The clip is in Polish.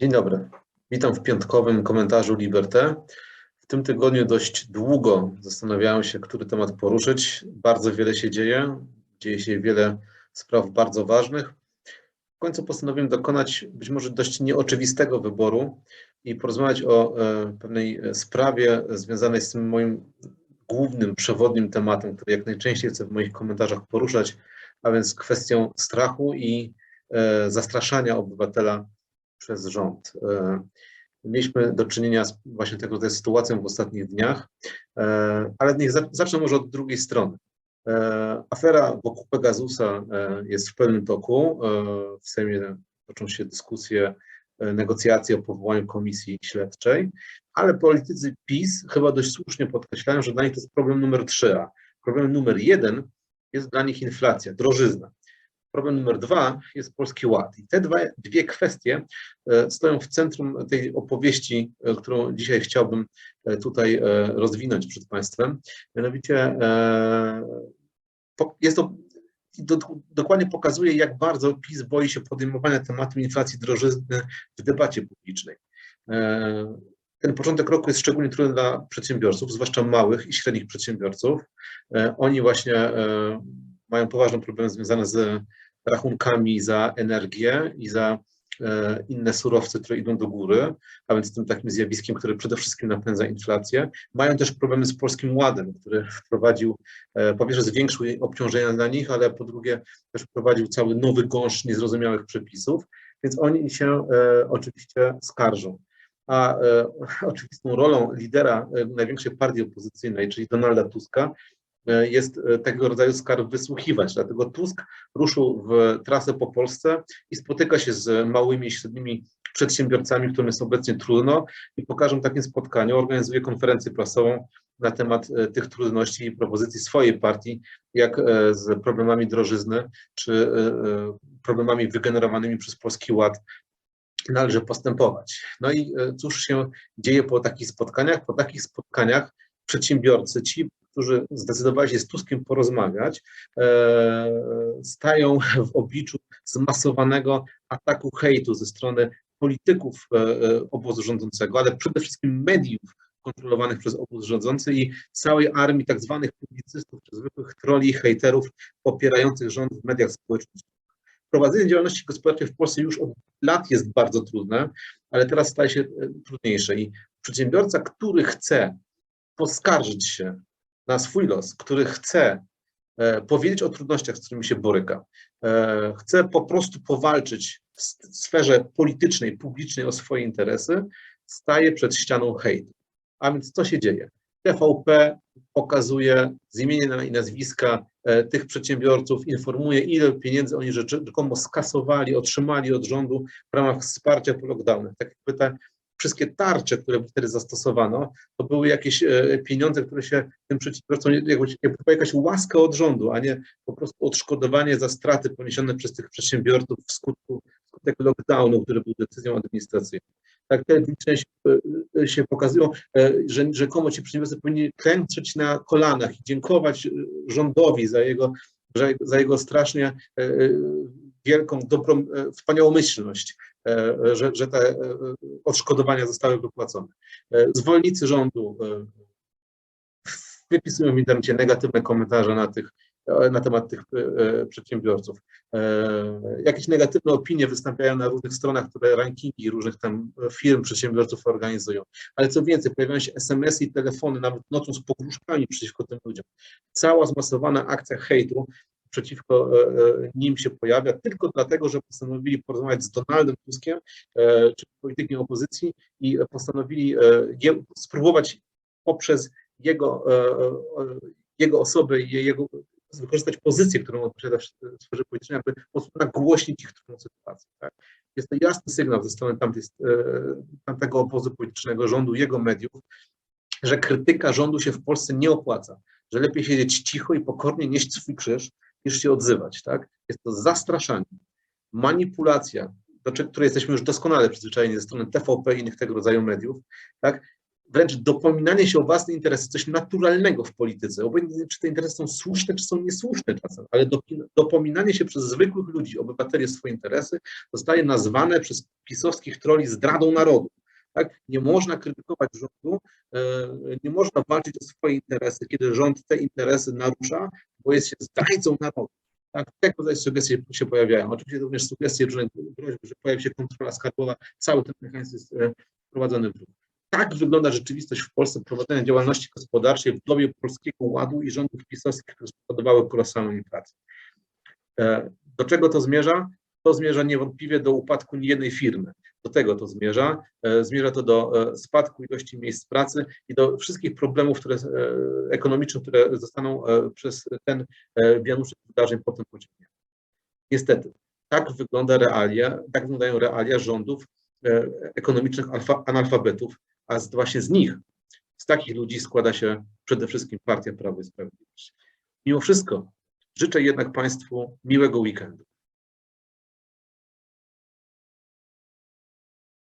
Dzień dobry. Witam w piątkowym komentarzu Liberté. W tym tygodniu dość długo zastanawiałem się, który temat poruszyć. Bardzo wiele się dzieje. Dzieje się wiele spraw bardzo ważnych. W końcu postanowiłem dokonać być może dość nieoczywistego wyboru i porozmawiać o e, pewnej sprawie związanej z tym moim głównym, przewodnim tematem, który jak najczęściej chcę w moich komentarzach poruszać, a więc kwestią strachu i e, zastraszania obywatela przez rząd. E, mieliśmy do czynienia z właśnie tego rodzaju sytuacją w ostatnich dniach, e, ale niech zacznę może od drugiej strony. E, afera wokół Pegasusa jest w pełnym toku. W Sejmie toczą się dyskusje, negocjacje o powołaniu komisji śledczej, ale politycy PiS chyba dość słusznie podkreślają, że dla nich to jest problem numer trzy, a problem numer jeden jest dla nich inflacja, drożyzna. Problem numer dwa jest Polski Ład. I te dwa, dwie kwestie e, stoją w centrum tej opowieści, e, którą dzisiaj chciałbym e, tutaj rozwinąć przed Państwem. Mianowicie jest to dokładnie pokazuje, jak bardzo PiS boi się podejmowania tematu inflacji drożyzny w debacie publicznej. Ten początek roku jest szczególnie trudny dla przedsiębiorców, zwłaszcza małych i średnich przedsiębiorców. Oni właśnie mają poważne problemy związane z rachunkami za energię i za e, inne surowce, które idą do góry, a więc tym takim zjawiskiem, które przede wszystkim napędza inflację. Mają też problemy z Polskim Ładem, który wprowadził, e, po pierwsze zwiększył obciążenia dla nich, ale po drugie też wprowadził cały nowy gąszcz niezrozumiałych przepisów, więc oni się e, oczywiście skarżą. A oczywistą rolą lidera największej partii opozycyjnej, czyli Donalda Tuska, E, jest e, tego rodzaju skarb wysłuchiwać. Dlatego Tusk ruszył w trasę po Polsce i spotyka się z małymi i średnimi przedsiębiorcami, którym jest obecnie trudno i po każdym takim spotkaniu organizuje konferencję prasową na temat e, tych trudności i propozycji swojej partii, jak z problemami drożyzny czy problemami wygenerowanymi przez Polski Ład należy postępować. No i cóż się dzieje po takich spotkaniach? Po takich spotkaniach przedsiębiorcy, ci którzy zdecydowali się z Tuskiem porozmawiać, e, stają w obliczu zmasowanego ataku hejtu ze strony polityków e, e, obozu rządzącego, ale przede wszystkim mediów kontrolowanych przez obóz rządzący i całej armii tak zwanych publicystów, czy zwykłych troli i hejterów popierających rząd w mediach społecznościowych. Prowadzenie działalności gospodarczej w Polsce już od lat jest bardzo trudne, ale teraz staje się trudniejsze i przedsiębiorca, który chce poskarżyć się na swój los, który chce e, powiedzieć o trudnościach, z którymi się boryka, e, chce po prostu powalczyć w sferze politycznej, publicznej o swoje interesy, staje przed ścianą hejtu. A więc co się dzieje? TVP pokazuje z imienia i nazwiska e, tych przedsiębiorców, informuje, ile pieniędzy oni rzekomo skasowali, otrzymali od rządu w ramach wsparcia po lockdownach. Tak jak pyta, wszystkie tarcze, które wtedy zastosowano, to były jakieś e, pieniądze, które się tym przedsiębiorcom, jakby, jakby jakaś łaska od rządu, a nie po prostu odszkodowanie za straty poniesione przez tych przedsiębiorców w skutku skutek lockdownu, który był decyzją administracyjną. Tak te liczne się, e, się pokazują, e, że rzekomo ci przedsiębiorcy powinni klęczeć na kolanach i dziękować rządowi za jego, za jego strasznie wielką, dobrą, wspaniałomyślność E, że, że te e, odszkodowania zostały wypłacone. E, zwolennicy rządu wypisują w internecie negatywne komentarze na, tych, na temat tych przedsiębiorców. Jakieś negatywne opinie występują na różnych stronach, które rankingi różnych tam firm, przedsiębiorców organizują. Ale co więcej, pojawiają się SMS-y i telefony, nawet nocą z pogróżkami przeciwko tym ludziom. Cała zmasowana akcja hejtu przeciwko e, e, nim się pojawia, tylko dlatego, że postanowili porozmawiać z Donaldem Tuskiem, e, czy politykiem opozycji i postanowili spróbować poprzez jego, jego osobę i jego wykorzystać pozycję, którą on posiada w sferze politycznej, aby nagłośnić ich trudną sytuację. Tak? Jest to jasny sygnał ze strony tamtej, tamtego obozu politycznego, rządu, jego mediów, że krytyka rządu się w Polsce nie opłaca, że lepiej siedzieć cicho i pokornie nieść swój krzyż, niż się odzywać, tak? Jest to zastraszanie, manipulacja, do której jesteśmy już doskonale przyzwyczajeni ze strony TVP i innych tego rodzaju mediów, tak? wręcz dopominanie się o własne interesy, coś naturalnego w polityce. Obojętnie, czy te interesy są słuszne, czy są niesłuszne czasem, ale dopominanie się przez zwykłych ludzi, obywateli o swoje interesy, zostaje nazwane przez pisowskich troli zdradą narodu. Tak? Nie można krytykować rządu, e, nie można walczyć o swoje interesy, kiedy rząd te interesy narusza, bo jest się zdrajcą narodu. Tak, jak rodzaj sugestie się pojawiają. Oczywiście również sugestie różnych groźb, że pojawi się kontrola skarbowa, cały ten mechanizm jest e, wprowadzony w ruch. Tak wygląda rzeczywistość w Polsce prowadzenia działalności gospodarczej w dobie polskiego ładu i rządów pisowskich, które spowodowały kolosalną inflację. E, Do czego to zmierza? To zmierza niewątpliwie do upadku niejednej firmy. Do tego to zmierza. E, Zmierza to do e, spadku ilości miejsc pracy i do wszystkich problemów które, e, ekonomicznych, które zostaną przez ten wianuszek wydarzeń potem pociągnięte. Niestety, tak wygląda realia, tak wyglądają realia rządów ekonomicznych alfa, analfabetów, a z, właśnie z nich, z takich ludzi składa się przede wszystkim Partia Prawo i Sprawiedliwość. Mimo wszystko życzę jednak Państwu miłego weekendu.